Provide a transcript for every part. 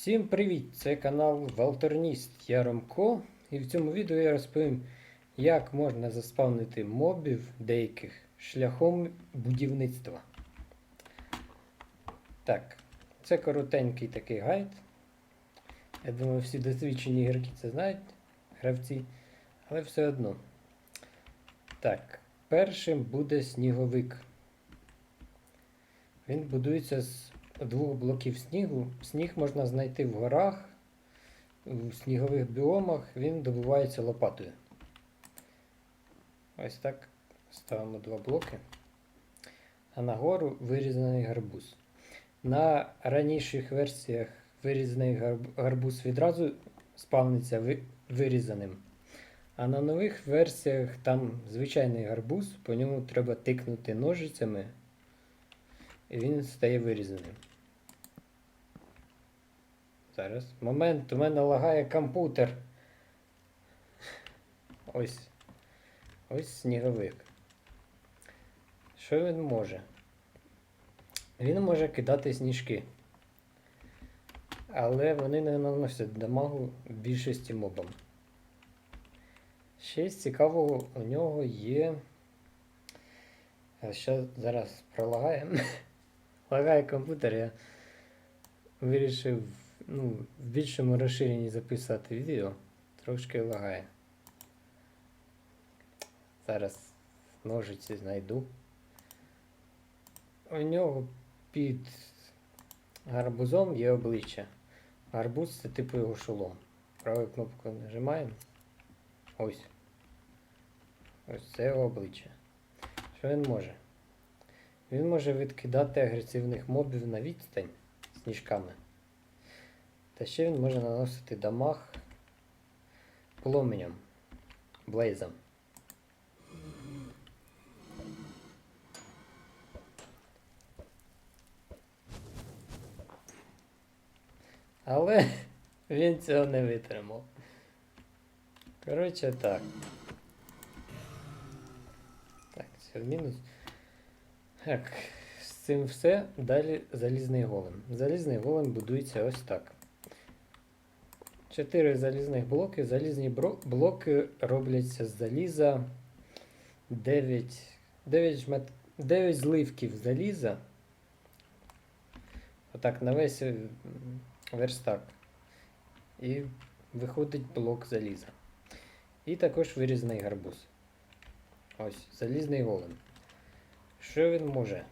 Всім привіт! Це канал Валтерніст. Я Ромко, і в цьому відео я розповім, як можна заспавнити мобів деяких шляхом будівництва. Так, це коротенький такий гайд. Я думаю, всі досвідчені ігроки це знають, гравці, але все одно. Так, першим буде сніговик. Він будується з двох блоків снігу. Сніг можна знайти в горах, у снігових біомах, він добувається лопатою. Ось так ставимо два блоки. А нагору вирізаний гарбуз. На раніших версіях вирізаний гарбуз відразу спавниться вирізаним. А на нових версіях там звичайний гарбуз, по ньому треба тикнути ножицями, і він стає вирізаним. Зараз. Момент, у мене лагає комп'ютер. Ось. Ось сніговик. Що він може? Він може кидати сніжки. Але вони не наносять дамагу більшості мобам. Ще з цікавого у нього є. Що зараз пролагає? Лагає комп'ютер, я вирішив ну, в більшому розширенні записати відео. Трошки лагає. Зараз ножиці знайду. У нього під гарбузом є обличчя. Гарбуз це типу його шолом. Правою кнопкою нажимаємо. Ось. Ось це його обличчя. Що він може? Він може відкидати агресивних мобів на відстань сніжками. Та ще він може наносити дамаг пломенем, блейзом. Але він цього не витримав. Коротше так. Так, це в мінус. Так, з цим все. Далі залізний голем. Залізний голем будується ось так. Чотири залізних блоки. Залізні блоки робляться з заліза. 9, 9, шмат... 9 зливків заліза. Отак на весь е, верстак. І виходить блок заліза. І також вирізаний гарбуз. Ось, залізний голем. Що він може?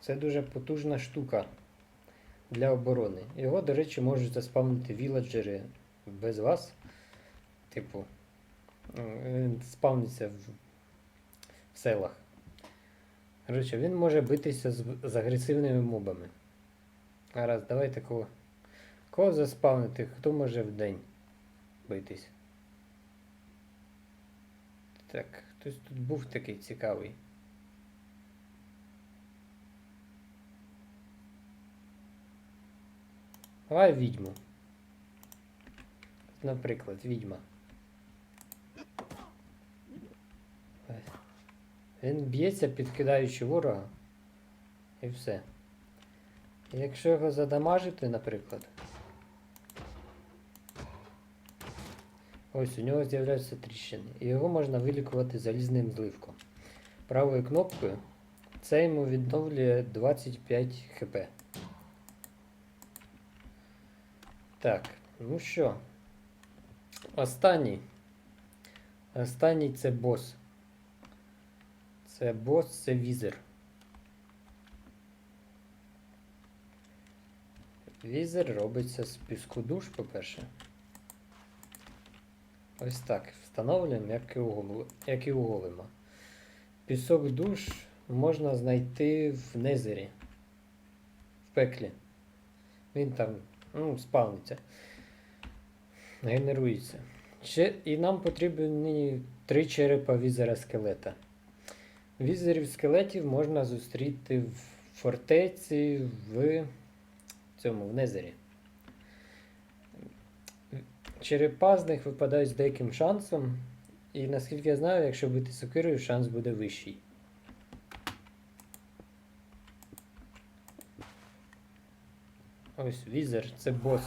Це дуже потужна штука для оборони. Його, до речі, можуть заспавнити віладжери без вас. Типу, ну, він спавниться в, в селах. Коротше, він може битися з, з агресивними мобами. Гаразд, давайте кого. Кого заспавнити? Хто може в день битись? Так, хтось тут був такий цікавий. Давай відьму. Наприклад, відьма. Він б'ється, підкидаючи ворога. І все. Якщо його задамажити, наприклад. Ось у нього з'являються тріщини. І його можна вилікувати залізним зливком. Правою кнопкою це йому відновлює 25 хп. Так, ну що? Останній. Останній це бос. Це бос, це візер. Візер робиться з піску душ, по-перше. Ось так. Встановлюємо, як і у, як і у голема. Пісок душ можна знайти в незері. В пеклі. Він там ну, спавниться. Генерується. Ще, і нам потрібні три черепа візера скелета. Візерів скелетів можна зустріти в фортеці в цьому в незері. Черепа з них випадають з деяким шансом. І наскільки я знаю, якщо бити сокирою, шанс буде вищий. Ось візер, це бос.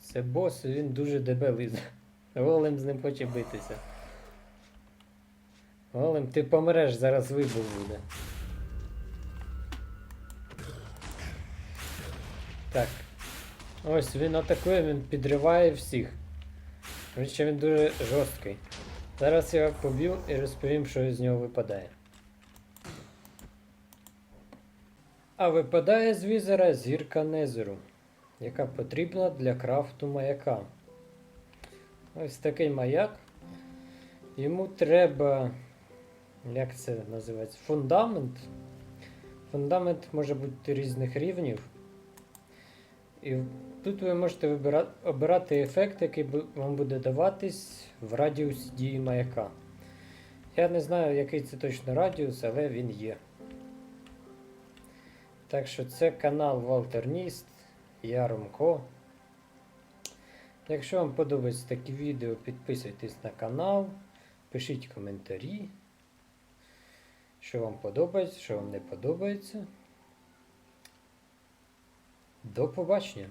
Це бос, він дуже дебелий. Голем з ним хоче битися. Голем, ти помреш, зараз вибух буде. Так. Ось він атакує, він підриває всіх. Короче, він дуже жорсткий. Зараз я поб'ю і розповім, що з нього випадає. А випадає з візера зірка Незеру, яка потрібна для крафту маяка. Ось такий маяк. Йому треба. Як це називається? Фундамент. Фундамент може бути різних рівнів. І тут ви можете вибира... обирати ефект, який вам буде даватись в радіусі дії маяка. Я не знаю, який це точно радіус, але він є. Так що це канал Walter Ніст, я Ромко. Якщо вам подобаються такі відео, підписуйтесь на канал, пишіть коментарі, що вам подобається, що вам не подобається. До побачення!